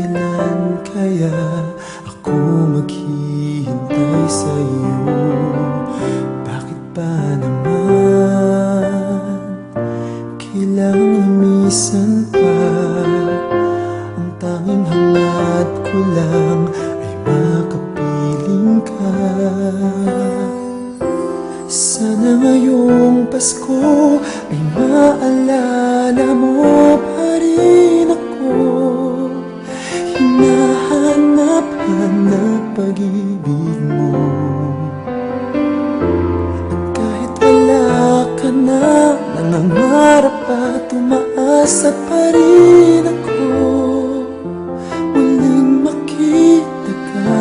kailan kaya ako maghihintay sa iyo? Bakit ba naman kailangan minsan pa ang tanging hangad ko lang ay makapiling ka? Sana ngayong Pasko ay maalala mo pa rin ako pag-ibig mo. At kahit wala ka na Nangangarap at umaasa pa rin ako. Muling makita ka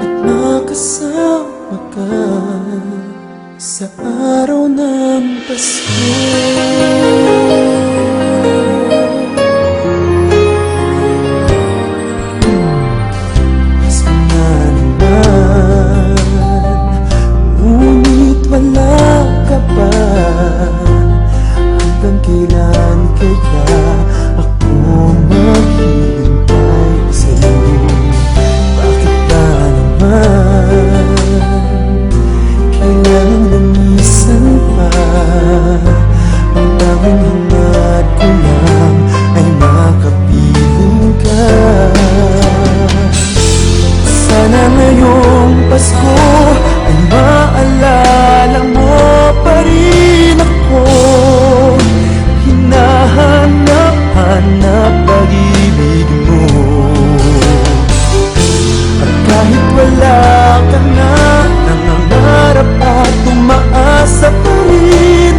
At makasama ka Sa araw ng Pasko kaya wala ka na Nangangarap at umaasa pa rin